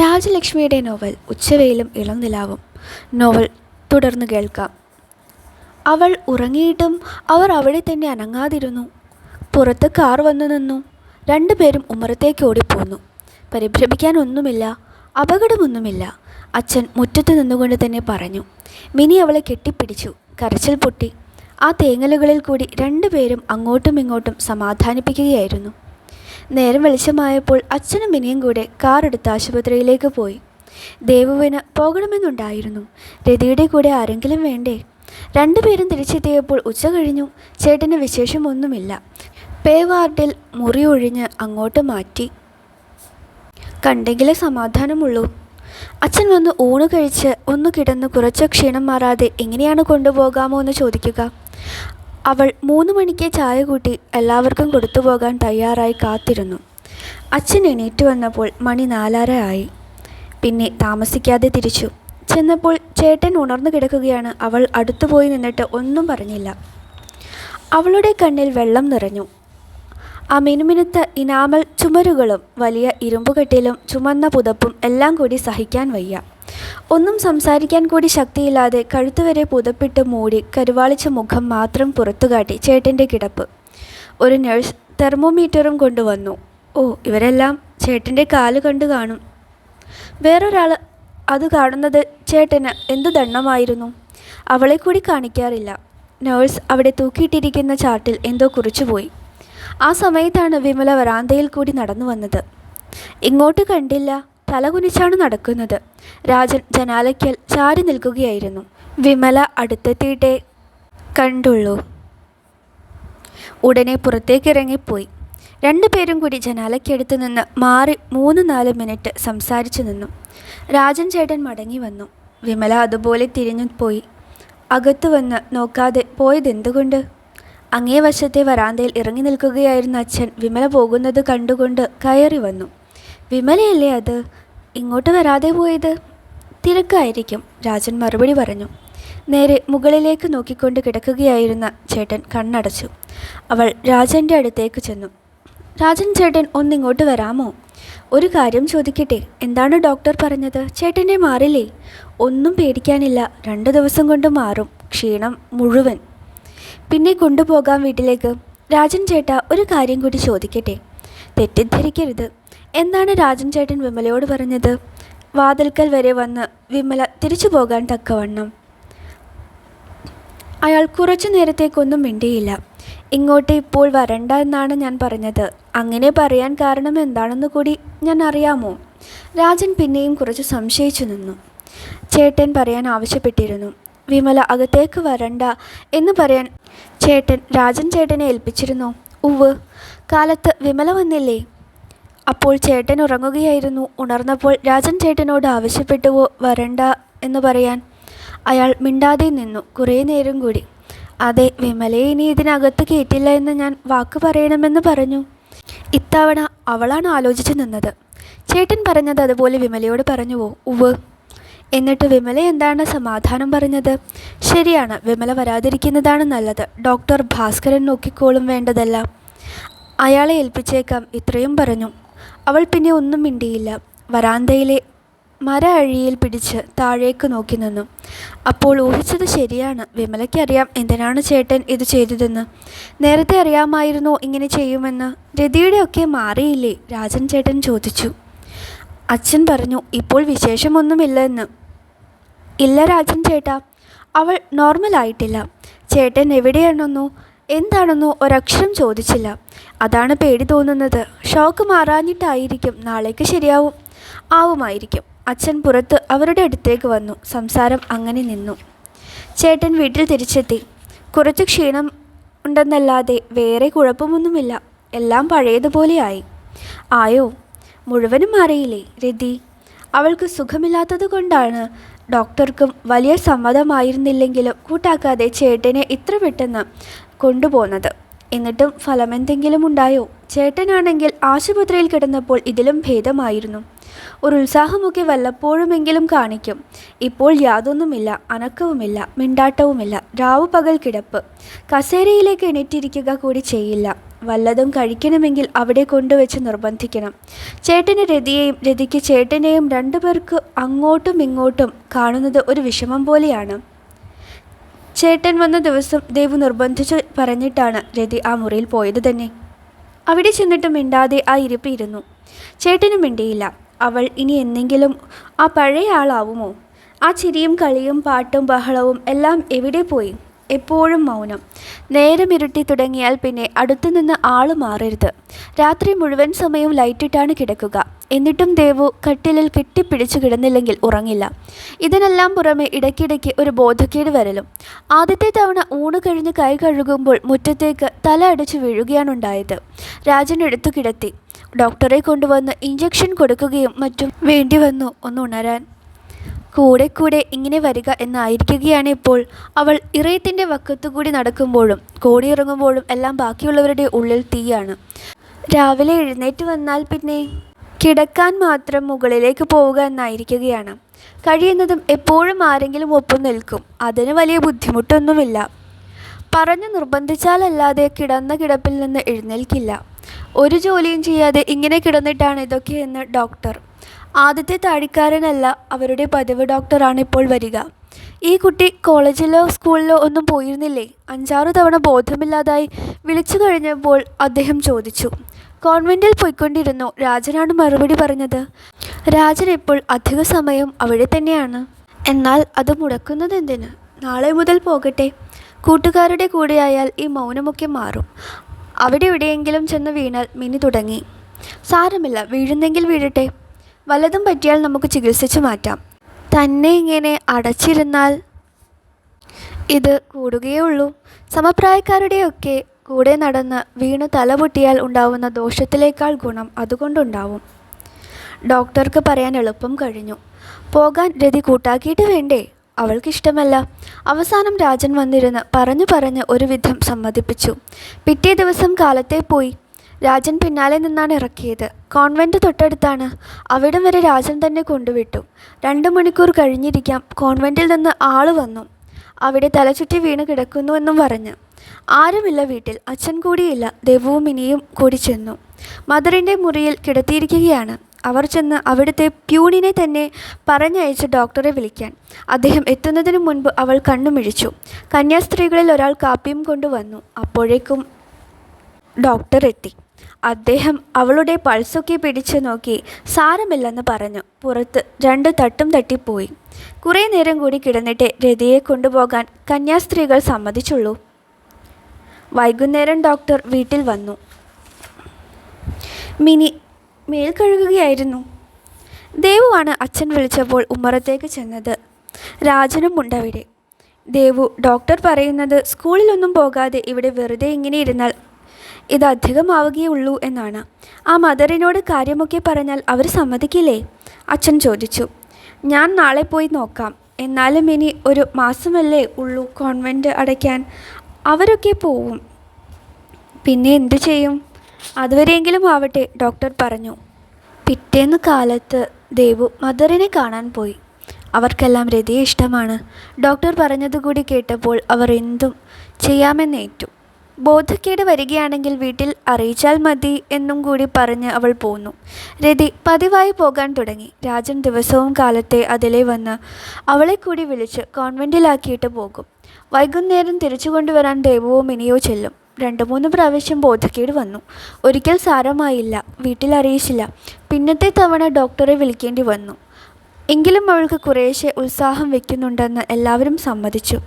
രാജലക്ഷ്മിയുടെ novel ഉച്ചവെയിലും ഇളം നിലാവും. Novel തുടർന്ന് കേൾക്കാം. അവൾ ഉറങ്ങിയിട്ടും അവർ അവിടെ തന്നെ അനങ്ങാതിരുന്നു. പുറത്ത് കാർ വന്നു നിന്നു. രണ്ടുപേരും ഉമ്മറത്തേക്ക് ഓടിപ്പോന്നു. പരിഭ്രമിക്കാനൊന്നുമില്ല അപകടമൊന്നുമില്ല. അച്ഛൻ മുറ്റത്ത് നിന്നുകൊണ്ട് തന്നെ പറഞ്ഞു. മിനി അവളെ കെട്ടിപ്പിടിച്ചു കരച്ചിൽ പൊട്ടി. ആ തേങ്ങലുകളിൽ കൂടി രണ്ടുപേരും അങ്ങോട്ടും ഇങ്ങോട്ടും സമാധാനിപ്പിക്കുകയായിരുന്നു. നേരം വെളിച്ചമായപ്പോൾ അച്ഛനും മിനിയും കൂടെ കാറെടുത്ത് ആശുപത്രിയിലേക്ക് പോയി. ദേവുവിന് പോകണമെന്നുണ്ടായിരുന്നു. രതിയുടെ കൂടെ ആരെങ്കിലും വേണ്ടേ? രണ്ടുപേരും തിരിച്ചെത്തിയപ്പോൾ ഉച്ച കഴിഞ്ഞു. ചേട്ടന് വിശേഷമൊന്നുമില്ല. പേ വാർഡിൽ മുറി ഒഴിഞ്ഞ് അങ്ങോട്ട് മാറ്റി. കണ്ടെങ്കിലേ സമാധാനമുള്ളൂ. അച്ഛൻ വന്ന് ഊണ് കഴിച്ച് ഒന്ന് കിടന്ന് കുറച്ച് ക്ഷീണം മാറാതെ എങ്ങനെയാണ് കൊണ്ടുപോകാമോ എന്ന് ചോദിക്കുക. അവൾ മൂന്ന് മണിക്ക് ചായ കൂട്ടി എല്ലാവർക്കും കൊടുത്തു പോകാൻ തയ്യാറായി കാത്തിരുന്നു. അച്ഛൻ എണീറ്റ് വന്നപ്പോൾ മണി നാലര ആയി. പിന്നെ താമസിക്കാതെ തിരിച്ചു. ചെന്നപ്പോൾ ചേട്ടൻ ഉണർന്നു കിടക്കുകയാണ് അവൾ അടുത്തുപോയി നിന്നിട്ട് ഒന്നും പറഞ്ഞില്ല. അവളുടെ കണ്ണിൽ വെള്ളം നിറഞ്ഞു. ആ മിനുമിനുത്ത ഇനാമൽ ചുമരുകളും വലിയ ഇരുമ്പുകെട്ടിലും ചുമന്ന പുതപ്പും എല്ലാം കൂടി സഹിക്കാൻ വയ്യ. ഒന്നും സംസാരിക്കാൻ കൂടി ശക്തിയില്ലാതെ കഴുത്തുവരെ പുതപ്പിട്ട് മൂടി കരുവാളിച്ച മുഖം മാത്രം പുറത്തുകാട്ടി ചേട്ടന്റെ കിടപ്പ്. ഒരു നഴ്സ് തെർമോമീറ്ററും കൊണ്ടുവന്നു. ഓ ഇവരെല്ലാം ചേട്ടന്റെ കാൽ കണ്ടു കാണും. വേറൊരാൾ അത് കാണുന്നത് ചേട്ടന് എന്തു ദണ്ണമായിരുന്നു? അവളെ കൂടി കാണിക്കാറില്ല. നേഴ്സ് അവിടെ തൂക്കിയിട്ടിരിക്കുന്ന ചാർട്ടിൽ എന്തോ കുറിച്ചുപോയി ആ സമയത്താണ് വിമല വരാന്തയിൽ കൂടി നടന്നു വന്നത്. ഇങ്ങോട്ട് കണ്ടില്ല. തലകുനിച്ചാണ് നടക്കുന്നത്. രാജൻ ജനാലയ്ക്കൽ ചാരി നിൽക്കുകയായിരുന്നു. വിമല അടുത്തെത്തിയിട്ടേ കണ്ടുള്ളൂ. ഉടനെ പുറത്തേക്കിറങ്ങിപ്പോയി. രണ്ടുപേരും കൂടി ജനാലയ്ക്കടുത്ത് നിന്ന് മാറി മൂന്ന് നാല് മിനിറ്റ് സംസാരിച്ചു നിന്നു. രാജൻ ചേട്ടൻ മടങ്ങി വന്നു. വിമല അതുപോലെ തിരിഞ്ഞു പോയി. അകത്തു വന്ന് നോക്കാതെ പോയതെന്തുകൊണ്ട് അങ്ങേ വശത്തെ വരാന്തയിൽ ഇറങ്ങി നിൽക്കുകയായിരുന്ന അച്ഛൻ വിമല പോകുന്നത് കണ്ടുകൊണ്ട് കയറി വന്നു. വിമലയല്ലേ അത്? ഇങ്ങോട്ട് വരാതെ പോയത്? തിരക്കായിരിക്കും രാജൻ മറുപടി പറഞ്ഞു. നേരെ മുകളിലേക്ക് നോക്കിക്കൊണ്ട് കിടക്കുകയായിരുന്ന ചേട്ടൻ കണ്ണടച്ചു. അവൾ രാജന്റെ അടുത്തേക്ക് ചെന്നു. രാജൻ ചേട്ടൻ ഒന്നിങ്ങോട്ട് വരാമോ? ഒരു കാര്യം ചോദിക്കട്ടെ എന്താണ് ഡോക്ടർ പറഞ്ഞത്? ചേട്ടനെ മാറില്ലേ? ഒന്നും പേടിക്കാനില്ല രണ്ട് ദിവസം കൊണ്ട് മാറും ക്ഷീണം മുഴുവൻ. പിന്നെ കൊണ്ടുപോകാം വീട്ടിലേക്ക്. രാജൻ ചേട്ട ഒരു കാര്യം കൂടി ചോദിക്കട്ടെ. തെറ്റിദ്ധരിക്കരുത് എന്താണ് രാജൻ ചേട്ടൻ വിമലയോട് പറഞ്ഞത്? വാതിൽക്കൽ വരെ വന്ന് വിമല തിരിച്ചു പോകാൻ തക്കവണ്ണം. അയാൾ കുറച്ചു നേരത്തേക്കൊന്നും മിണ്ടിയില്ല. ഇങ്ങോട്ട് ഇപ്പോൾ വരണ്ട എന്നാണ് ഞാൻ പറഞ്ഞത്. അങ്ങനെ പറയാൻ കാരണം എന്താണെന്ന് കൂടി ഞാൻ അറിയാമോ? രാജൻ പിന്നെയും കുറച്ച് സംശയിച്ചു നിന്നു. ചേട്ടൻ പറയാൻ ആവശ്യപ്പെട്ടിരുന്നു. വിമല അകത്തേക്ക് വരണ്ട എന്ന് പറയാൻ ചേട്ടൻ രാജൻ ചേട്ടനെ ഏൽപ്പിച്ചിരുന്നു. ഉവ് കാലത്ത് വിമല വന്നില്ലേ? അപ്പോൾ ചേട്ടൻ ഉറങ്ങുകയായിരുന്നു. ഉണർന്നപ്പോൾ രാജൻ ചേട്ടനോട് ആവശ്യപ്പെട്ടുവോ വരണ്ട എന്ന് പറയാൻ. അയാൾ മിണ്ടാതെ നിന്നു. കുറേ നേരം കൂടി. അതെ വിമലയെ ഇനി ഇതിനകത്ത് കേട്ടില്ല എന്ന് ഞാൻ വാക്ക് പറയണമെന്ന് പറഞ്ഞു. ഇത്തവണ അവളാണ് ആലോചിച്ചു നിന്നത്. ചേട്ടൻ പറഞ്ഞത് അതുപോലെ വിമലയോട് പറഞ്ഞു പോവും ഉവ് എന്നിട്ട് വിമല എന്താണ് സമാധാനം പറഞ്ഞത്? ശരിയാണ് വിമല വരാതിരിക്കുന്നതാണ് നല്ലത്. ഡോക്ടർ ഭാസ്കരൻ നോക്കിക്കോളും വേണ്ടതല്ല. അയാളെ ഏൽപ്പിച്ചേക്കാം ഇത്രയും പറഞ്ഞു. അവൾ പിന്നെ ഒന്നും മിണ്ടിയില്ല. വരാന്തയിലെ മര അഴിയിൽ പിടിച്ച് താഴേക്ക് നോക്കി നിന്നു. അപ്പോൾ ഊഹിച്ചത് ശരിയാണ്. വിമലയ്ക്കറിയാം എന്തിനാണ് ചേട്ടൻ ഇത് ചെയ്തതെന്ന്. നേരത്തെ അറിയാമായിരുന്നോ ഇങ്ങനെ ചെയ്യുമെന്ന്. രതിയുടെ ഒക്കെ മാറിയില്ലേ? രാജൻ ചേട്ടൻ ചോദിച്ചു. അച്ഛൻ പറഞ്ഞു ഇപ്പോൾ വിശേഷമൊന്നുമില്ല എന്ന് ഇല്ല രാജൻ ചേട്ടാ അവൾ നോർമൽ ആയിട്ടില്ല. ചേട്ടൻ എവിടെയാണെന്നോ എന്താണെന്നോ ഒരക്ഷരം ചോദിച്ചില്ല. അതാണ് പേടി തോന്നുന്നത്. ഷോക്ക് മാറാഞ്ഞിട്ടായിരിക്കും നാളേക്ക് ശരിയാവും. ആവുമായിരിക്കും. അച്ഛൻ പുറത്ത് അവരുടെ അടുത്തേക്ക് വന്നു. സംസാരം അങ്ങനെ നിന്നു. ചേട്ടൻ വീട്ടിൽ തിരിച്ചെത്തി. കുറച്ച് ക്ഷീണം ഉണ്ടെന്നല്ലാതെ വേറെ കുഴപ്പമൊന്നുമില്ല. എല്ലാം പഴയതുപോലെയായി ആയോ. മുഴുവനും അറിയില്ലേ രതി? അവൾക്ക് സുഖമില്ലാത്തത് കൊണ്ടാണ്. ഡോക്ടർക്കും വലിയ സമ്മതമായിരുന്നില്ലെങ്കിലും കൂട്ടാക്കാതെ ചേട്ടനെ ഇത്ര പെട്ടെന്ന് കൊണ്ടുപോകുന്നത് എന്നിട്ടും ഫലമെന്തെങ്കിലും ഉണ്ടായോ? ചേട്ടനാണെങ്കിൽ ആശുപത്രിയിൽ കിടന്നപ്പോൾ ഇതിലും ഭേദമായിരുന്നു. ഒരു ഉത്സാഹമൊക്കെ വല്ലപ്പോഴുമെങ്കിലും കാണിക്കും. ഇപ്പോൾ യാതൊന്നുമില്ല അനക്കവുമില്ല മിണ്ടാട്ടവുമില്ല രാവു പകൽ കിടപ്പ്. കസേരയിലേക്ക് എണീറ്റിരിക്കുക കൂടി ചെയ്യില്ല. വല്ലതും കഴിക്കണമെങ്കിൽ അവിടെ കൊണ്ടുവച്ച് നിർബന്ധിക്കണം. ചേട്ടന് രതിയെയും രതിക്ക് ചേട്ടനെയും രണ്ടുപേർക്ക് അങ്ങോട്ടും ഇങ്ങോട്ടും കാണുന്നത് ഒരു വിഷമം പോലെയാണ്. ചേട്ടൻ വന്ന ദിവസം ദേവു നിർബന്ധിച്ച് പറഞ്ഞിട്ടാണ് രതി ആ മുറിയിൽ പോയത് തന്നെ. അവിടെ ചെന്നിട്ട് മിണ്ടാതെ ആ ഇരിപ്പ് ഇരുന്നു. ചേട്ടനും മിണ്ടിയില്ല. അവൾ ഇനി എന്തെങ്കിലും ആ പഴയ ആളാവുമോ? ആ ചിരിയും കളിയും പാട്ടും ബഹളവും എല്ലാം എവിടെ പോയി? എപ്പോഴും മൗനം. നേരം ഇരുട്ടി തുടങ്ങിയാൽ പിന്നെ അടുത്തുനിന്ന് ആൾ മാറരുത്. രാത്രി മുഴുവൻ സമയവും ലൈറ്റിട്ടാണ് കിടക്കുക. എന്നിട്ടും ദേവു കട്ടിലിൽ കെട്ടിപ്പിടിച്ചു കിടന്നില്ലെങ്കിൽ ഉറങ്ങില്ല. ഇതിനെല്ലാം പുറമെ ഇടയ്ക്കിടയ്ക്ക് ഒരു ബോധക്കേട് വരലും. ആദ്യത്തെ തവണ ഊണ് കഴിഞ്ഞ് കൈ കഴുകുമ്പോൾ മുറ്റത്തേക്ക് തല അടിച്ചു വീഴുകയാണുണ്ടായത് രാജൻ എടുത്തു കിടത്തി. ഡോക്ടറെ കൊണ്ടുവന്ന് ഇഞ്ചക്ഷൻ കൊടുക്കുകയും മറ്റും വേണ്ടി വന്നു ഒന്ന് ഉണരാൻ. കൂടെ കൂടെ ഇങ്ങനെ വരിക എന്നായിരിക്കുകയാണ് ഇപ്പോൾ. അവൾ ഇറയത്തിന്റെ വക്കത്തുകൂടി നടക്കുമ്പോഴും കോടിയിറങ്ങുമ്പോഴും എല്ലാം ബാക്കിയുള്ളവരുടെ ഉള്ളിൽ തീയാണ്. രാവിലെ എഴുന്നേറ്റ് വന്നാൽ പിന്നെ കിടക്കാൻ മാത്രം മുകളിലേക്ക് പോവുക എന്നായിരിക്കുകയാണ്. കഴിയുന്നതും എപ്പോഴും ആരെങ്കിലും ഒപ്പം നിൽക്കും. അതിന് വലിയ ബുദ്ധിമുട്ടൊന്നുമില്ല. പറഞ്ഞു നിർബന്ധിച്ചാലല്ലാതെ കിടന്ന കിടപ്പിൽ നിന്ന് എഴുന്നേൽക്കില്ല. ഒരു ജോലിയും ചെയ്യാതെ ഇങ്ങനെ കിടന്നിട്ടാണ് ഇതൊക്കെ എന്ന് ഡോക്ടർ. ആദ്യത്തെ താടിക്കാരനല്ല അവരുടെ പതിവ് ഡോക്ടറാണ് ഇപ്പോൾ വരിക. ഈ കുട്ടി കോളേജിലോ സ്കൂളിലോ ഒന്നും പോയിരുന്നില്ലേ? അഞ്ചാറ് തവണ ബോധമില്ലാതായി വിളിച്ചു കഴിഞ്ഞപ്പോൾ അദ്ദേഹം ചോദിച്ചു കോൺവെന്റിൽ പോയിക്കൊണ്ടിരുന്നു. രാജനാണ് മറുപടി പറഞ്ഞത്. രാജൻ ഇപ്പോൾ അധിക സമയം അവിടെ തന്നെയാണ്. എന്നാൽ അത് മുടക്കുന്നത് എന്തിന് നാളെ മുതൽ പോകട്ടെ. കൂട്ടുകാരുടെ കൂടെയായാൽ ഈ മൗനമൊക്കെ മാറും. അവിടെ എവിടെയെങ്കിലും ചെന്ന് വീണാൽ മിനി തുടങ്ങി. സാരമില്ല വീഴുന്നെങ്കിൽ വീഴട്ടെ. വലതും പറ്റിയാൽ നമുക്ക് ചികിത്സിച്ച് മാറ്റാം. തന്നെ ഇങ്ങനെ അടച്ചിരുന്നാൽ ഇത് കൂടുകയേ ഉള്ളൂ. സമപ്രായക്കാരുടെയൊക്കെ കൂടെ നടന്ന് വീണ് തലപൊട്ടിയാൽ ഉണ്ടാവുന്ന ദോഷത്തിലേക്കാൾ ഗുണം അതുകൊണ്ടുണ്ടാവും. ഡോക്ടർക്ക് പറയാൻ എളുപ്പം കഴിഞ്ഞു. പോകാൻ രതി കൂട്ടാക്കിയിട്ട് വേണ്ടേ? അവൾക്കിഷ്ടമല്ല. അവസാനം രാജൻ വന്നിരുന്ന് പറഞ്ഞു പറഞ്ഞ് ഒരുവിധം സമ്മതിപ്പിച്ചു. പിറ്റേ ദിവസം കാലത്തെ പോയി. രാജൻ പിന്നാലെ നിന്നാണ് ഇറക്കിയത്. കോൺവെന്റ് തൊട്ടടുത്താണ്. അവിടം വരെ രാജൻ തന്നെ കൊണ്ടുവിട്ടു. രണ്ട് മണിക്കൂർ കഴിഞ്ഞിരിക്കാം. കോൺവെന്റിൽ നിന്ന് ആൾ വന്നു. അവിടെ തലചുറ്റി വീണ് കിടക്കുന്നുവെന്നും പറഞ്ഞ്. ആരുമില്ല വീട്ടിൽ. അച്ഛൻ കൂടിയില്ല. ദേവവും ഇനിയും കൂടി ചെന്നു. മദറിന്റെ മുറിയിൽ കിടത്തിയിരിക്കുകയാണ്. അവർ ചെന്ന് അവിടുത്തെ പ്യൂണിനെ തന്നെ പറഞ്ഞയച്ച് ഡോക്ടറെ വിളിക്കാൻ. അദ്ദേഹം എത്തുന്നതിന് മുൻപ് അവൾ കണ്ണുമിഴിച്ചു. കന്യാസ്ത്രീകളിൽ ഒരാൾ കാപ്പിയും കൊണ്ടുവന്നു. അപ്പോഴേക്കും ഡോക്ടർ എത്തി. അദ്ദേഹം അവളുടെ പൾസൊക്കെ പിടിച്ചു നോക്കി സാരമില്ലെന്ന് പറഞ്ഞു. പുറത്ത് രണ്ട് തട്ടും തട്ടിപ്പോയി. കുറേ നേരം കൂടി കിടന്നിട്ട് രതിയെ കൊണ്ടുപോകാൻ കന്യാസ്ത്രീകൾ സമ്മതിച്ചുള്ളൂ. വൈകുന്നേരം ഡോക്ടർ വീട്ടിൽ വന്നു. മിനി മേൽ കഴുകുകയായിരുന്നു. ദേവുവാണ് അച്ഛൻ വിളിച്ചപ്പോൾ ഉമ്മറത്തേക്ക് ചെന്നത്. രാജനും ഉണ്ടവിടെ ദേവു ഡോക്ടർ പറയുന്നത് സ്കൂളിലൊന്നും പോകാതെ ഇവിടെ വെറുതെ ഇങ്ങനെ ഇരുന്നാൽ ഇത് അധികമാവുകയുള്ളൂ എന്നാണ്. ആ മദറിനോട് കാര്യമൊക്കെ പറഞ്ഞാൽ അവർ സമ്മതിക്കില്ലേ? അച്ഛൻ ചോദിച്ചു. ഞാൻ നാളെ പോയി നോക്കാം. എന്നാലും ഇനി ഒരു മാസമല്ലേ ഉള്ളൂ കോൺവെന്റ് അടയ്ക്കാൻ. അവരൊക്കെ പോവും. പിന്നെ എന്തു ചെയ്യും? അതുവരെയെങ്കിലും ആവട്ടെ ഡോക്ടർ പറഞ്ഞു. പിറ്റേന്ന് കാലത്ത് ദേവു മദറിനെ കാണാൻ പോയി. അവർക്കെല്ലാം രതിയെ ഇഷ്ടമാണ്. ഡോക്ടർ പറഞ്ഞതുകൂടി കേട്ടപ്പോൾ അവർ എന്തും ചെയ്യാമെന്നേറ്റു. ബോധക്കേട് വരികയാണെങ്കിൽ വീട്ടിൽ അറിയിച്ചാൽ മതി എന്നും കൂടി പറഞ്ഞ് അവൾ പോന്നു. രതി പതിവായി പോകാൻ തുടങ്ങി. രാജൻ ദിവസവും കാലത്തെ അതിലെ വന്ന് അവളെ കൂടി വിളിച്ച് കോൺവെന്റിലാക്കിയിട്ട് പോകും. വൈകുന്നേരം തിരിച്ചു കൊണ്ടുവരാൻ ദേവുവോ മിനിയോ ചെല്ലും. രണ്ട് മൂന്ന് പ്രാവശ്യം ബോധക്കേട് വന്നു. ഒരിക്കൽ സാരമായില്ല. വീട്ടിൽ അറിയിച്ചില്ല. പിന്നത്തെ തവണ ഡോക്ടറെ വിളിക്കേണ്ടി വന്നു. എങ്കിലും അവൾക്ക് കുറേശ്ശെ ഉത്സാഹം വയ്ക്കുന്നുണ്ടെന്ന് എല്ലാവരും സമ്മതിച്ചു.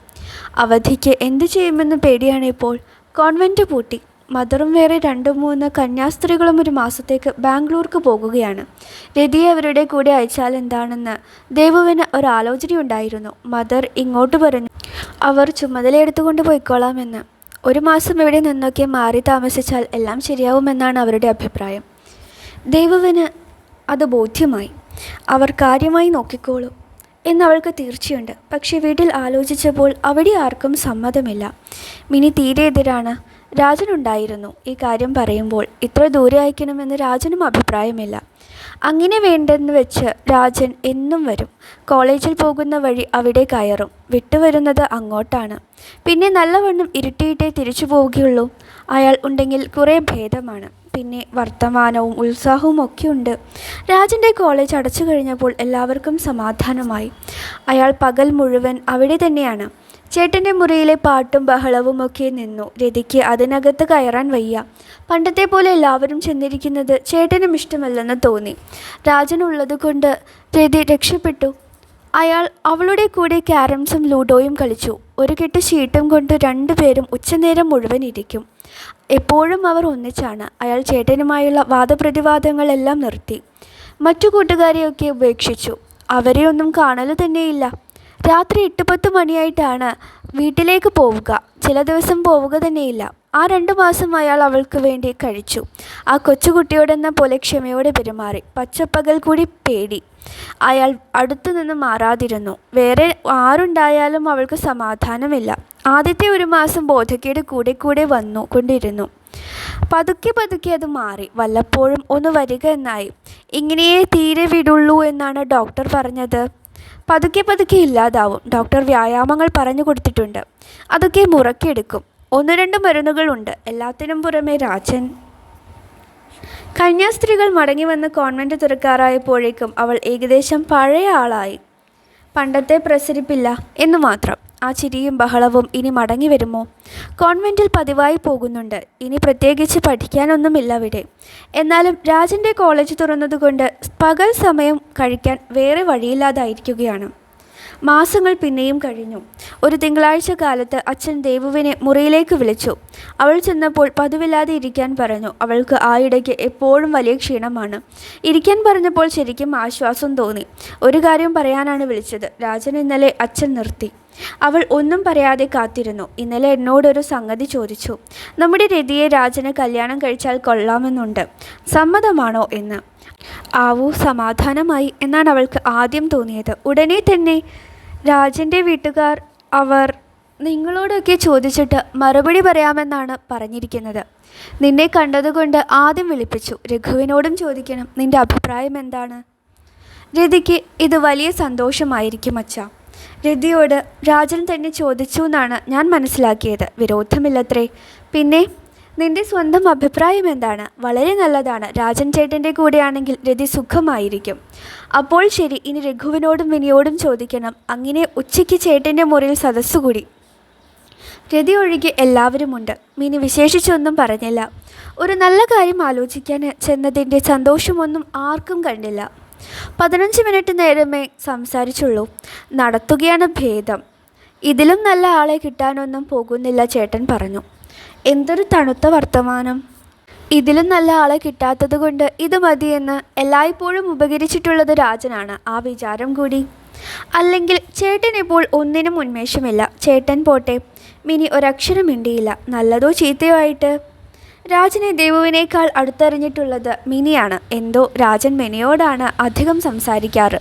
അവധിക്ക് എന്തു ചെയ്യുമെന്ന് പേടിയാണ് ഇപ്പോൾ. കോൺവെന്റ് പൂട്ടി. മദറും വേറെ രണ്ട് മൂന്ന് കന്യാസ്ത്രീകളും ഒരു മാസത്തേക്ക് ബാംഗ്ലൂർക്ക് പോകുകയാണ്. രതിയെ അവരുടെ കൂടെ അയച്ചാൽ എന്താണെന്ന് ദേവുവിന് ഒരു ആലോചനയുണ്ടായിരുന്നു മദർ ഇങ്ങോട്ട് പറഞ്ഞു അവർ ചുമതലയെടുത്തുകൊണ്ട് പോയിക്കോളാമെന്ന്. ഒരു മാസം ഇവിടെ നിന്നൊക്കെ മാറി താമസിച്ചാൽ എല്ലാം ശരിയാവുമെന്നാണ് അവരുടെ അഭിപ്രായം. ദേവുവിന് അത് ബോധ്യമായി. അവർ കാര്യമായി നോക്കിക്കോളൂ എന്നവൾക്ക് തീർച്ചയുണ്ട്. പക്ഷേ വീട്ടിൽ ആലോചിച്ചപ്പോൾ അവിടെ ആർക്കും സമ്മതമില്ല. മിനി തീരെ എതിരാണ്. രാജനുണ്ടായിരുന്നു. ഈ കാര്യം പറയുമ്പോൾ ഇത്ര ദൂരെ അയക്കണമെന്ന് രാജനും അഭിപ്രായമില്ല. അങ്ങനെ വേണ്ടെന്ന് വെച്ച് രാജൻ എന്നും വരും. കോളേജിൽ പോകുന്ന വഴി അവിടെ കയറും. വിട്ടുവരുന്നത് അങ്ങോട്ടാണ്. പിന്നെ നല്ലവണ്ണം ഇരുട്ടിയിട്ടേ തിരിച്ചു പോവുകയുള്ളൂ. അയാൾ ഉണ്ടെങ്കിൽ കുറേ ഭേദമാണ്. പിന്നെ വർത്തമാനവും ഉത്സാഹവും ഒക്കെ ഉണ്ട്. രാജന്റെ കോളേജ് അടച്ചു കഴിഞ്ഞപ്പോൾ എല്ലാവർക്കും സമാധാനമായി. അയാൾ പകൽ മുഴുവൻ അവിടെ തന്നെയാണ്. ചേട്ടന്റെ മുറിയിലെ പാട്ടും ബഹളവും ഒക്കെ നിന്നു. രതിക്ക് അതിനകത്ത് കയറാൻ വയ്യ. പണ്ടത്തെ പോലെ എല്ലാവരും ചെന്നിരിക്കുന്നത് ചേട്ടനും ഇഷ്ടമല്ലെന്ന് തോന്നി. രാജനുള്ളത് കൊണ്ട് രതി രക്ഷപ്പെട്ടു. അയാൾ അവളുടെ കൂടെ ക്യാരംസും ലൂഡോയും കളിച്ചു. ഒരു കെട്ട് ഷീട്ടും കൊണ്ട് രണ്ടുപേരും ഉച്ചനേരം മുഴുവൻ ഇരിക്കും. എപ്പോഴും അവർ ഒന്നിച്ചാണ്. അയാൾ ചേട്ടനുമായുള്ള വാദപ്രതിവാദങ്ങളെല്ലാം നിർത്തി. മറ്റു കൂട്ടുകാരെയൊക്കെ ഉപേക്ഷിച്ചു. അവരെയൊന്നും കാണൽ തന്നെയില്ല. രാത്രി എട്ട് പത്ത് മണിയായിട്ടാണ് വീട്ടിലേക്ക് പോവുക. ചില ദിവസം പോവുക തന്നെയില്ല. ആ രണ്ട് മാസം അയാൾ അവൾക്ക് വേണ്ടി കഴിച്ചു. ആ കൊച്ചുകുട്ടിയോടെന്ന പോലെ ക്ഷമയോടെ പെരുമാറി. പച്ചപ്പകൽ കൂടി പേടി. അയാൾ അടുത്തു നിന്ന് മാറാതിരുന്നു. വേറെ ആരുണ്ടായാലും അവൾക്ക് സമാധാനമില്ല. ആദ്യത്തെ ഒരു മാസം ബോധക്കേട് കൂടെ കൂടെ വന്നു കൊണ്ടിരുന്നു. പതുക്കെ പതുക്കെ അത് മാറി. വല്ലപ്പോഴും ഒന്ന് വരിക എന്നായി. ഇങ്ങനെയേ തീരെ വിടുള്ളൂ എന്നാണ് ഡോക്ടർ പറഞ്ഞത്. പതുക്കെ പതുക്കെ ഇല്ലാതാവും. ഡോക്ടർ വ്യായാമങ്ങൾ പറഞ്ഞു കൊടുത്തിട്ടുണ്ട്. അതൊക്കെ മുറക്കെടുക്കും ഒന്ന് രണ്ട് മരുന്നുകളുണ്ട്. എല്ലാത്തിനും പുറമെ രാജൻ. കന്യാസ്ത്രീകൾ മടങ്ങി വന്ന് കോൺവെന്റ് തുറക്കാറായപ്പോഴേക്കും അവൾ ഏകദേശം പഴയ ആളായി. പണ്ടത്തെ പ്രസരിപ്പില്ല എന്ന് മാത്രം. ആ ചിരിയും ബഹളവും ഇനി മടങ്ങി വരുമോ? കോൺവെന്റിൽ പതിവായി പോകുന്നുണ്ട്. ഇനി പ്രത്യേകിച്ച് പഠിക്കാനൊന്നുമില്ല അവിടെ. എന്നാലും രാജന്റെ കോളേജ് തുറന്നതുകൊണ്ട് പകൽ സമയം കഴിക്കാൻ വേറെ വഴിയില്ലാതായിരിക്കുകയാണ്. മാസങ്ങൾ പിന്നെയും കഴിഞ്ഞു. ഒരു തിങ്കളാഴ്ച കാലത്ത് അച്ഛൻ ദേവുവിനെ മുറിയിലേക്ക് വിളിച്ചു. അവൾ ചെന്നപ്പോൾ പതിവില്ലാതെ ഇരിക്കാൻ പറഞ്ഞു. അവൾക്ക് ആ ഇടയ്ക്ക് എപ്പോഴും വലിയ ക്ഷീണമാണ്. ഇരിക്കാൻ പറഞ്ഞപ്പോൾ ശരിക്കും ആശ്വാസം തോന്നി. ഒരു കാര്യം പറയാനാണ് വിളിച്ചത്. രാജൻ ഇന്നലെ അച്ഛൻ നിർത്തി. അവൾ ഒന്നും പറയാതെ കാത്തിരുന്നു. ഇന്നലെ എന്നോടൊരു സംഗതി ചോദിച്ചു. നമ്മുടെ രതിയെ രാജന് കല്യാണം കഴിച്ചാൽ കൊള്ളാമെന്നുണ്ട്. സമ്മതമാണോ എന്ന്. ആവു സമാധാനമായി എന്നാണ് അവൾക്ക് ആദ്യം തോന്നിയത്. ഉടനെ തന്നെ രാജന്റെ വീട്ടുകാർ അവർ നിങ്ങളോടൊക്കെ ചോദിച്ചിട്ട് മറുപടി പറയാമെന്നാണ് പറഞ്ഞിരിക്കുന്നത്. നിന്നെ കണ്ടതുകൊണ്ട് ആദ്യം വിളിപ്പിച്ചു. രഘുവിനോടും ചോദിക്കണം നിന്റെ അഭിപ്രായം എന്താണ്? രതിക്ക് ഇത് വലിയ സന്തോഷമായിരിക്കും അച്ഛ. രതിയോട് രാജൻ തന്നെ ചോദിച്ചു എന്നാണ് ഞാൻ മനസ്സിലാക്കിയത്. വിരോധമില്ലത്രേ. പിന്നെ നിന്റെ സ്വന്തം അഭിപ്രായം എന്താണ്? വളരെ നല്ലതാണ്. രാജൻ ചേട്ടന്റെ കൂടെയാണെങ്കിൽ രതി സുഖമായിരിക്കും. അപ്പോൾ ശരി ഇനി രഘുവിനോടും വിനിയോടും ചോദിക്കണം. അങ്ങനെ ഉച്ചയ്ക്ക് ചേട്ടന്റെ മുറിയിൽ സദസ്സുകൂടി. രതി ഒഴികെ എല്ലാവരുമുണ്ട്. മിനി വിശേഷിച്ചൊന്നും പറഞ്ഞില്ല. ഒരു നല്ല കാര്യം ആലോചിക്കാൻ ചെന്നതിന്റെ സന്തോഷമൊന്നും ആർക്കും കണ്ടില്ല. പതിനഞ്ച് മിനിറ്റ് നേരമേ സംസാരിച്ചുള്ളൂ. നടത്തുകയാണ് ഭേദം. ഇതിലും നല്ല ആളെ കിട്ടാനൊന്നും പോകുന്നില്ല ചേട്ടൻ പറഞ്ഞു. എന്തൊരു തണുത്ത വർത്തമാനം. ഇതിലും നല്ല ആളെ കിട്ടാത്തത് കൊണ്ട് ഇത് മതിയെന്ന് എല്ലായ്പ്പോഴും ഉപകരിച്ചിട്ടുള്ളത് രാജനാണ്. ആ വിചാരം കൂടി. അല്ലെങ്കിൽ ചേട്ടൻ ഇപ്പോൾ ഒന്നിനും ഉന്മേഷമില്ല. ചേട്ടൻ പോട്ടെ. മിനി ഒരക്ഷരം മിണ്ടിയില്ല. നല്ലതോ ചീത്തയോ ആയിട്ട്? രാജനെ ദേവുവിനേക്കാൾ അടുത്തറിഞ്ഞിട്ടുള്ളത് മിനിയാണ്. എന്തോ രാജൻ മിനിയോടാണ് അധികം സംസാരിക്കാറ്.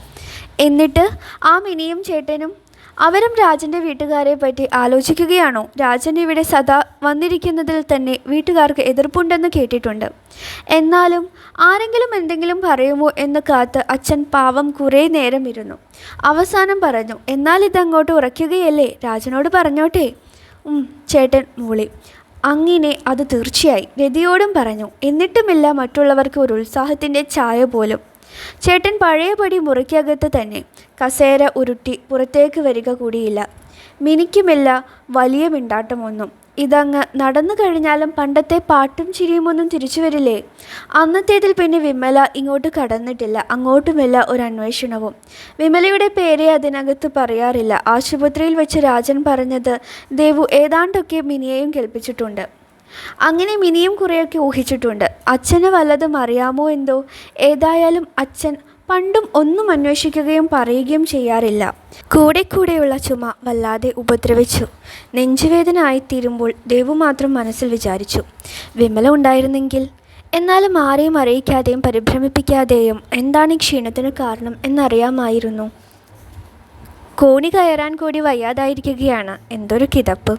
എന്നിട്ട് ആ മിനിയും ചേട്ടനും അവരും രാജന്റെ വീട്ടുകാരെ പറ്റി ആലോചിക്കുകയാണോ? രാജൻ ഇവിടെ സദാ വന്നിരിക്കുന്നതിൽ തന്നെ വീട്ടുകാർക്ക് എതിർപ്പുണ്ടെന്ന് കേട്ടിട്ടുണ്ട്. എന്നാലും ആരെങ്കിലും എന്തെങ്കിലും പറയുമോ എന്ന് കാത്ത് അച്ഛൻ പാവം കുറേ നേരം ഇരുന്നു. അവസാനം പറഞ്ഞു എന്നാൽ ഇതങ്ങോട്ട് ഉറയ്ക്കുകയല്ലേ? രാജനോട് പറഞ്ഞോട്ടെ. ചേട്ടൻ മൂളി. അങ്ങനെ അത് തീർച്ചയായി. രതിയോടും പറഞ്ഞു. എന്നിട്ടുമില്ല മറ്റുള്ളവർക്ക് ഒരു ഉത്സാഹത്തിന്റെ ചായ പോലും. ചേട്ടൻ പഴയപടി മുറിക്കകത്ത് തന്നെ. കസേര ഉരുട്ടി പുറത്തേക്ക് വരിക കൂടിയില്ല. മിനിക്കുമില്ല വലിയ മിണ്ടാട്ടമൊന്നും. ഇതങ്ങ് നടന്നു കഴിഞ്ഞാലും പണ്ടത്തെ പാട്ടും ചിരിയുമൊന്നും തിരിച്ചു വരില്ലേ? അന്നത്തേതിൽ പിന്നെ വിമല ഇങ്ങോട്ട് കടന്നിട്ടില്ല. അങ്ങോട്ടുമില്ല ഒരു അന്വേഷണവും. വിമലയുടെ പേരെ അതിനകത്ത് പറയാറില്ല. ആശുപത്രിയിൽ വെച്ച് രാജൻ പറഞ്ഞത് ദേവു ഏതാണ്ടൊക്കെ മിനിയെയും കേൾപ്പിച്ചിട്ടുണ്ട്. അങ്ങനെ മിനിയും കുറേയൊക്കെ ഊഹിച്ചിട്ടുണ്ട്. അച്ഛന് വല്ലതും അറിയാമോ എന്തോ? ഏതായാലും അച്ഛൻ പണ്ടും ഒന്നും അന്വേഷിക്കുകയും പറയുകയും ചെയ്യാറില്ല. കൂടെ കൂടെയുള്ള ചുമ വല്ലാതെ ഉപദ്രവിച്ചു. നെഞ്ചുവേദന ആയിത്തീരുമ്പോൾ ദേവു മാത്രം മനസ്സിൽ വിചാരിച്ചു വിമല ഉണ്ടായിരുന്നെങ്കിൽ? എന്നാലും ആരെയും അറിയിക്കാതെയും പരിഭ്രമിപ്പിക്കാതെയും എന്താണ് ഈ ക്ഷീണത്തിന് കാരണം എന്നറിയാമായിരുന്നു. കോണി കയറാൻ കൂടി വയ്യാതായിരിക്കുകയാണ്. എന്തൊരു കിതപ്പ്.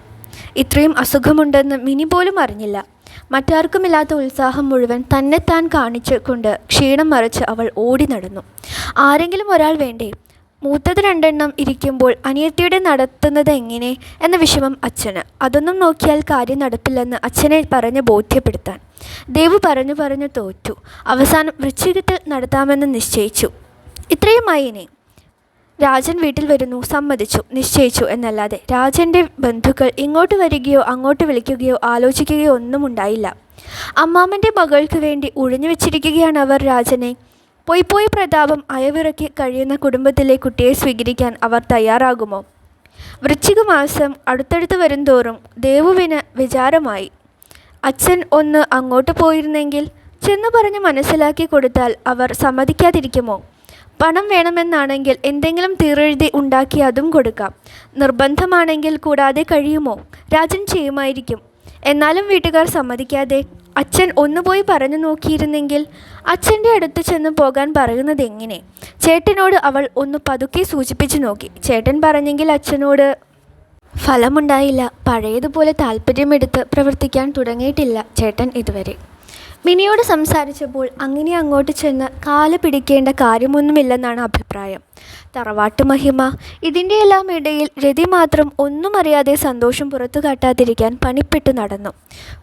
ഇത്രയും അസുഖമുണ്ടെന്ന് മിനി പോലും അറിഞ്ഞില്ല. മറ്റാർക്കുമില്ലാത്ത ഉത്സാഹം മുഴുവൻ തന്നെത്താൻ കാണിച്ചു കൊണ്ട് ക്ഷീണം മറിച്ച് അവൾ ഓടി നടന്നു. ആരെങ്കിലും ഒരാൾ വേണ്ടേ? മൂത്തത് രണ്ടെണ്ണം ഇരിക്കുമ്പോൾ അനിയത്തിയുടെ നടത്തുന്നത് എങ്ങനെ? എന്ന വിഷമം അച്ഛന്. അതൊന്നും നോക്കിയാൽ കാര്യം നടപ്പില്ലെന്ന് അച്ഛനെ പറഞ്ഞ് ബോധ്യപ്പെടുത്താൻ. ദേവു പറഞ്ഞു പറഞ്ഞു തോറ്റു. അവസാനം വൃശ്ചികത്തിൽ നടത്താമെന്ന് നിശ്ചയിച്ചു. ഇത്രയുമായി രാജൻ വീട്ടിൽ വരുന്നു. സമ്മതിച്ചു. നിശ്ചയിച്ചു എന്നല്ലാതെ രാജന്റെ ബന്ധുക്കൾ ഇങ്ങോട്ട് വരികയോ അങ്ങോട്ട് വിളിക്കുകയോ ആലോചിക്കുകയോ ഒന്നും ഉണ്ടായില്ല. അമ്മാമന്റെ മകൾക്ക് വേണ്ടി ഒഴിഞ്ഞു വെച്ചിരിക്കുകയാണ് അവർ രാജനെ. പോയി പോയി പ്രതാപം അയവിറക്കി കഴിയുന്ന കുടുംബത്തിലെ കുട്ടിയെ സ്വീകരിക്കാൻ അവർ തയ്യാറാകുമോ? വൃശ്ചിക മാസം അടുത്തടുത്ത് വരുംതോറും ദേവുവിന് വിചാരമായി. അച്ഛൻ ഒന്ന് അങ്ങോട്ട് പോയിരുന്നെങ്കിൽ ചെന്നു പറഞ്ഞ് മനസ്സിലാക്കി കൊടുത്താൽ അവർ സമ്മതിക്കാതിരിക്കുമോ? പണം വേണമെന്നാണെങ്കിൽ എന്തെങ്കിലും തീറെഴുതി ഉണ്ടാക്കി അതും കൊടുക്കാം. നിർബന്ധമാണെങ്കിൽ കൂടാതെ കഴിയുമോ? രാജൻ ചെയ്യുമായിരിക്കും എന്നാലും വീട്ടുകാർ സമ്മതിക്കാതെ അച്ഛൻ ഒന്നുപോയി പറഞ്ഞു നോക്കിയിരുന്നെങ്കിൽ അച്ഛന്റെ അടുത്ത് ചെന്ന് പോകാൻ പറയുന്നത് എങ്ങനെ? ചേട്ടനോട് അവൾ ഒന്ന് പതുക്കെ സൂചിപ്പിച്ചു നോക്കി. ചേട്ടൻ പറഞ്ഞെങ്കിൽ അച്ഛനോട് ഫലമുണ്ടായില്ല. പഴയതുപോലെ താല്പര്യമെടുത്ത് പ്രവർത്തിക്കാൻ തുടങ്ങിയിട്ടില്ല. ചേട്ടൻ ഇതുവരെ മിനിയോട് സംസാരിച്ചപ്പോൾ അങ്ങനെ അങ്ങോട്ട് ചെന്ന് കാൽ പിടിക്കേണ്ട കാര്യമൊന്നുമില്ലെന്നാണ് അഭിപ്രായം. തറവാട്ട് മഹിമ ഇതിന്റെയെല്ലാം ഇടയിൽ രതി മാത്രം ഒന്നും അറിയാതെ സന്തോഷം പുറത്തു കാട്ടാതിരിക്കാൻ പണിപ്പെട്ടു നടന്നു.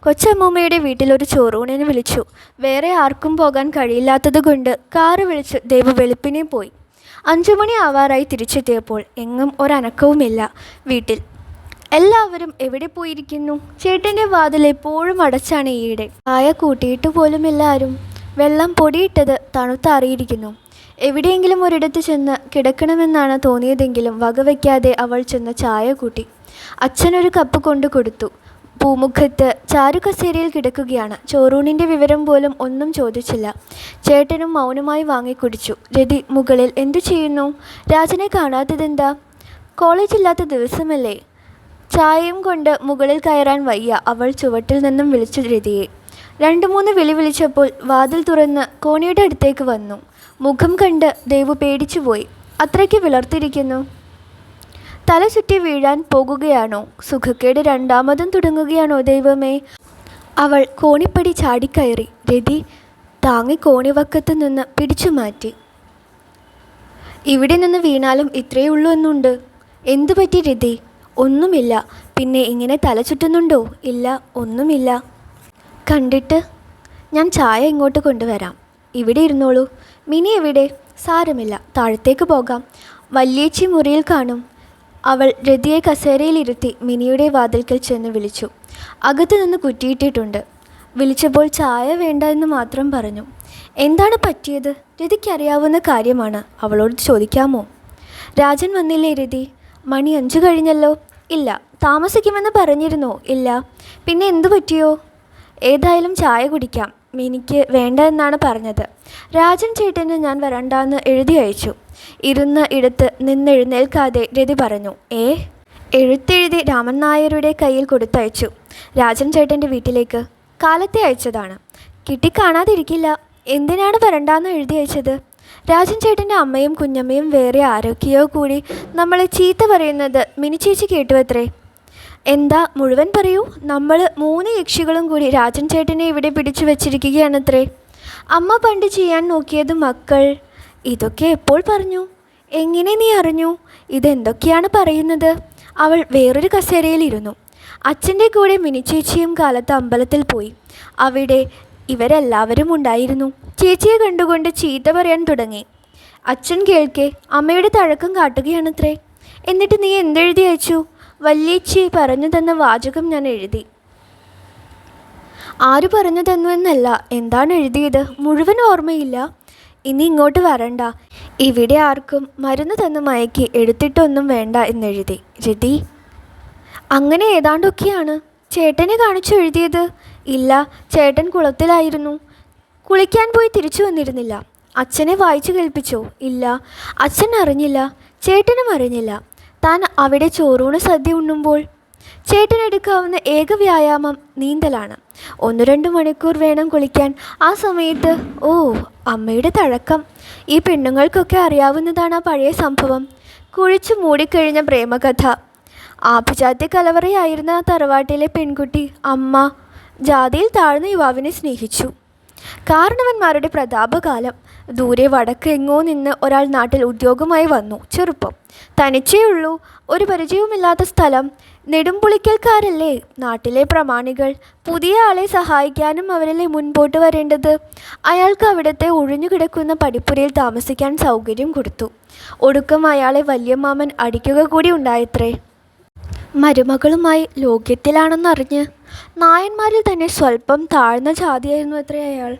കൊച്ചമ്മൂമ്മയുടെ വീട്ടിലൊരു ചോറൂണിന് വിളിച്ചു. വേറെ ആർക്കും പോകാൻ കഴിയില്ലാത്തതുകൊണ്ട് കാറ് വിളിച്ച് ദേവ് വെളുപ്പിനെ പോയി. അഞ്ചുമണി ആവാറായി തിരിച്ചെത്തിയപ്പോൾ എങ്ങും ഒരനക്കവുമില്ല. വീട്ടിൽ എല്ലാവരും എവിടെ പോയിരിക്കുന്നു? ചേട്ടന്റെ വാതിൽ എപ്പോഴും അടച്ചാണ് ഈയിടെ ആയ കൂട്ടിയിട്ട് പോലും എല്ലാവരും വെള്ളം പൊടിയിട്ടത് തണുത്താറിയിരിക്കുന്നു എവിടെയെങ്കിലും ഒരിടത്ത് ചെന്ന് കിടക്കണമെന്നാണ് തോന്നിയതെങ്കിലും വകവയ്ക്കാതെ അവൾ ചെന്ന് ചായ കൂട്ടി. അച്ഛനൊരു കപ്പ് കൊണ്ടു കൊടുത്തു. പൂമുഖത്ത് ചാരുകസേരയിൽ കിടക്കുകയാണ്. ചോറൂണിന്റെ വിവരം പോലും ഒന്നും ചോദിച്ചില്ല. ചേട്ടനും മൗനമായി വാങ്ങിക്കുടിച്ചു. രതി മുകളിൽ എന്തു ചെയ്യുന്നു? രാജനെ കാണാത്തതെന്താ? കോളേജില്ലാത്ത ദിവസമല്ലേ? ചായയും കൊണ്ട് മുകളിൽ കയറാൻ വയ്യ അവൾ ചുവട്ടിൽ നിന്നും വിളിച്ചു രതിയെ. രണ്ടു മൂന്ന് വിളി വിളിച്ചപ്പോൾ വാതിൽ തുറന്ന് കോണിയുടെ അടുത്തേക്ക് വന്നു. മുഖം കണ്ട് ദേവു പേടിച്ചുപോയി അത്രയ്ക്ക് വിളർത്തിരിക്കുന്നു തല ചുറ്റി വീഴാൻ പോകുകയാണോ? സുഖക്കേട് രണ്ടാമതും തുടങ്ങുകയാണോ ദൈവമേ? അവൾ കോണിപ്പടി ചാടിക്കയറി. രതി താങ്ങി കോണിവക്കത്ത് നിന്ന് പിടിച്ചു മാറ്റി. ഇവിടെ നിന്ന് വീണാലും ഇത്രയേ ഉള്ളൂ എന്നുണ്ട്. എന്തു പറ്റി രതി? ഒന്നുമില്ല. പിന്നെ ഇങ്ങനെ തല ചുറ്റുന്നുണ്ടോ? ഇല്ല ഒന്നുമില്ല. കണ്ടിട്ട് ഞാൻ ചായ ഇങ്ങോട്ട് കൊണ്ടുവരാം. ഇവിടെ ഇരുന്നോളൂ. മിനി എവിടെ? സാരമില്ല. താഴത്തേക്ക് പോകാം. വല്യേച്ചി മുറിയിൽ കാണും. അവൾ രതിയെ കസേരയിലിരുത്തി മിനിയുടെ വാതിൽക്കൽ ചെന്ന് വിളിച്ചു. അകത്ത് നിന്ന് കുറ്റിയിട്ടിട്ടുണ്ട്. വിളിച്ചപ്പോൾ ചായ വേണ്ട എന്ന് മാത്രം പറഞ്ഞു. എന്താണ് പറ്റിയത്? രതിക്കറിയാവുന്ന കാര്യമാണ്. അവളോട് ചോദിക്കാമോ? രാജൻ വന്നില്ലേ രതി? മണി അഞ്ച് കഴിഞ്ഞല്ലോ. ഇല്ല താമസിക്കുമെന്ന് പറഞ്ഞിരുന്നോ? ഇല്ല. പിന്നെ എന്തു പറ്റിയോ? ഏതായാലും ചായ കുടിക്കാം. എനിക്ക് വേണ്ട എന്നാണ് പറഞ്ഞത്. രാജൻ ചേട്ടന് ഞാൻ വരണ്ടാന്ന് എഴുതി അയച്ചു. ഇരുന്ന് ഇടത്ത് നിന്നെഴുന്നേൽക്കാതെ രതി പറഞ്ഞു ഏ? എഴുത്തെഴുതി രാമൻ നായരുടെ കയ്യിൽ കൊടുത്തയച്ചു. രാജൻ ചേട്ടന്റെ വീട്ടിലേക്ക് കാലത്തെ അയച്ചതാണ്. കിട്ടിക്കാണാതിരിക്കില്ല. എന്തിനാണ് വരണ്ടാന്ന് എഴുതി അയച്ചത്? രാജൻ ചേട്ടന്റെ അമ്മയും കുഞ്ഞമ്മയും വേറെ ആരൊക്കെയോ കൂടി നമ്മളെ ചീത്ത പറയുന്നത് മിനി ചേച്ചി കേട്ടുവത്രേ. എന്താ മുഴുവൻ പറയൂ? നമ്മൾ മൂന്ന് യക്ഷികളും കൂടി രാജൻ ചേട്ടനെ ഇവിടെ പിടിച്ചു വച്ചിരിക്കുകയാണത്രേ. അമ്മ പണ്ട് ചെയ്യാൻ നോക്കിയത് മക്കൾ. ഇതൊക്കെ എപ്പോൾ പറഞ്ഞു? എങ്ങനെ നീ അറിഞ്ഞു? ഇതെന്തൊക്കെയാണ് പറയുന്നത്? അവൾ വേറൊരു കസേരയിലിരുന്നു. അച്ഛന്റെ കൂടെ മിനിച്ചേച്ചിയും കാലത്ത് അമ്പലത്തിൽ പോയി. അവിടെ ഇവരെല്ലാവരും ഉണ്ടായിരുന്നു. ചേച്ചിയെ കണ്ടുകൊണ്ട് ചീത്ത പറയാൻ തുടങ്ങി. അച്ഛൻ കേൾക്കെ അമ്മയുടെ തഴക്കം കാട്ടുകയാണത്രേ. എന്നിട്ട് നീ എന്തെഴുതി അയച്ചു? വല്യേച്ചി പറഞ്ഞു തന്ന വാചകം ഞാൻ എഴുതി. ആര് പറഞ്ഞു തന്നു എന്നല്ല എന്താണ് എഴുതിയത്? മുഴുവൻ ഓർമ്മയില്ല. ഇനി ഇങ്ങോട്ട് വരണ്ട. ഇവിടെ ആർക്കും മരുന്ന് തന്ന് മയക്കി എടുത്തിട്ടൊന്നും വേണ്ട എന്നെഴുതി. രതി അങ്ങനെ ഏതാണ്ടൊക്കെയാണ്. ചേട്ടനെ കാണിച്ചു എഴുതിയത്? ഇല്ല ചേട്ടൻ കുളത്തിലായിരുന്നു. കുളിക്കാൻ പോയി തിരിച്ചു വന്നിരുന്നില്ല. അച്ഛനെ വായിച്ചു കേൾപ്പിച്ചോ. ഇല്ല അച്ഛൻ അറിഞ്ഞില്ല ചേട്ടനും അറിഞ്ഞില്ല. താൻ അവിടെ ചോറൂണ് സദ്യ ഉണ്ണുമ്പോൾ ചേട്ടൻ എടുക്കാവുന്ന ഏക വ്യായാമം നീന്തലാണ്. ഒന്ന് രണ്ട് മണിക്കൂർ വേണം കുളിക്കാൻ. ആ സമയത്ത് ഓ അമ്മയുടെ തഴക്കം. ഈ പെണ്ണുങ്ങൾക്കൊക്കെ അറിയാവുന്നതാണ് ആ പഴയ സംഭവം. കുഴിച്ചു മൂടിക്കഴിഞ്ഞ പ്രേമകഥ. ആഭിജാത്യ കലവറയായിരുന്ന ആ തറവാട്ടിലെ പെൺകുട്ടി അമ്മ ജാതിയിൽ താഴ്ന്ന യുവാവിനെ സ്നേഹിച്ചു. കാരണവന്മാരുടെ പ്രതാപകാലം. ദൂരെ വടക്ക് എങ്ങോ നിന്ന് ഒരാൾ നാട്ടിൽ ഉദ്യോഗമായി വന്നു. ചെറുപ്പം. തനിച്ചേ ഉള്ളൂ. ഒരു പരിചയവുമില്ലാത്ത സ്ഥലം. നെടുമ്പുളിക്കൽക്കാരല്ലേ? നാട്ടിലെ പ്രമാണികൾ. പുതിയ ആളെ സഹായിക്കാനും അവരല്ലേ മുൻപോട്ട് വരേണ്ടത്? അയാൾക്ക് അവിടുത്തെ ഒഴിഞ്ഞുകിടക്കുന്ന പടിപ്പുരയിൽ താമസിക്കാൻ സൗകര്യം കൊടുത്തു. ഒടുക്കം അയാളെ വല്യമാമൻ അടിക്കുക കൂടി ഉണ്ടായത്രേ. മരുമകളുമായി ലോക്യത്തിലാണെന്നറിഞ്ഞ് നായന്മാരിൽ തന്നെ സ്വല്പം താഴ്ന്ന ജാതിയായിരുന്നു അത്രേ അയാൾ.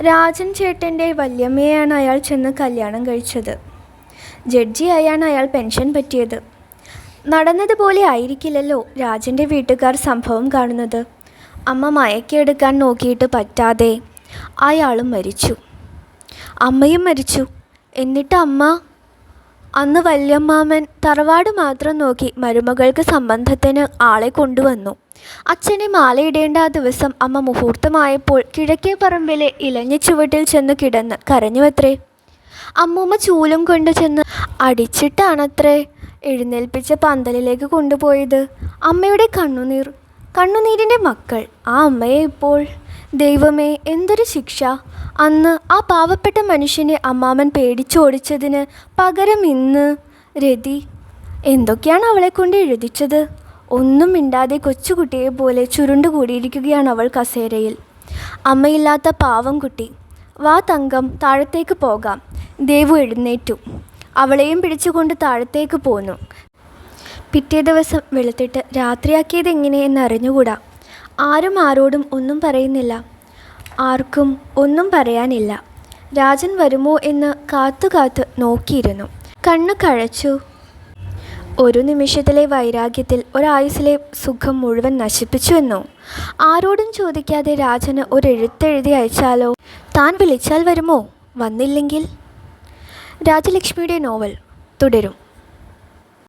രാജൻ ചേട്ടന്റെ വല്യമ്മയാണ് അയാൾ ചെന്ന് കല്യാണം കഴിച്ചത്. ജഡ്ജിയായാണ് അയാൾ പെൻഷൻ പറ്റിയത്. നടന്നതുപോലെ ആയിരിക്കില്ലല്ലോ രാജന്റെ വീട്ടുകാർ സംഭവം കാണുന്നത്. അമ്മ മയക്കെടുക്കാൻ നോക്കിയിട്ട് പറ്റാതെ അയാളും മരിച്ചു. അമ്മയും മരിച്ചു. എന്നിട്ട് അമ്മ അന്ന് വല്യമ്മാമൻ തറവാട് മാത്രം നോക്കി മരുമകൾക്ക് സംബന്ധത്തിന് ആളെ കൊണ്ടുവന്നു. അച്ഛനെ മാലയിടേണ്ട ആ ദിവസം അമ്മ മുഹൂർത്തമായപ്പോൾ കിഴക്കേ പറമ്പിലെ ഇലഞ്ഞ ചുവട്ടിൽ ചെന്ന് കിടന്ന് കരഞ്ഞുവത്രേ. അമ്മൂമ്മ ചൂലും കൊണ്ടു ചെന്ന് അടിച്ചിട്ടാണത്രേ. എഴുന്നേൽപ്പിച്ച പന്തലിലേക്ക് കൊണ്ടുപോയത്. അമ്മയുടെ കണ്ണുനീർ. കണ്ണുനീരിന്റെ മക്കൾ. ആ അമ്മയെ ഇപ്പോൾ. ദൈവമേ എന്തൊരു ശിക്ഷ. അന്ന് ആ പാവപ്പെട്ട മനുഷ്യനെ അമ്മാമൻ പേടിച്ചോടിച്ചതിന് പകരം ഇന്ന് രതി. എന്തൊക്കെയാണ് അവളെ കൊണ്ട് എഴുതിച്ചത്? ഒന്നും മിണ്ടാതെ കൊച്ചുകുട്ടിയെ പോലെ ചുരുണ്ടുകൂടിയിരിക്കുകയാണ് അവൾ കസേരയിൽ. അമ്മയില്ലാത്ത പാവം കുട്ടി. വാ തങ്കം താഴത്തേക്ക് പോകാം. ദേവു എഴുന്നേറ്റു. അവളെയും പിടിച്ചുകൊണ്ട് താഴത്തേക്ക് പോന്നു. പിറ്റേ ദിവസം വെളുത്തിട്ട് രാത്രിയാക്കിയത് എങ്ങനെയെന്ന് അറിഞ്ഞുകൂടാ ആരും ആരോടും ഒന്നും പറയുന്നില്ല. ആർക്കും ഒന്നും പറയാനില്ല. രാജൻ വരുമോ എന്ന് കാത്തു കാത്തു നോക്കിയിരുന്നു. കണ്ണു കഴച്ചു. ഒരു നിമിഷത്തിലെ വൈരാഗ്യത്തിൽ ഒരായുസിലെ സുഖം മുഴുവൻ നശിപ്പിച്ചു എന്നോ. ആരോടും ചോദിക്കാതെ രാജന് ഒരെഴുത്തെഴുതി അയച്ചാലോ? താൻ വിളിച്ചാൽ വരുമോ? വന്നില്ലെങ്കിൽ? രാജലക്ഷ്മിയുടെ നോവൽ തുടരും.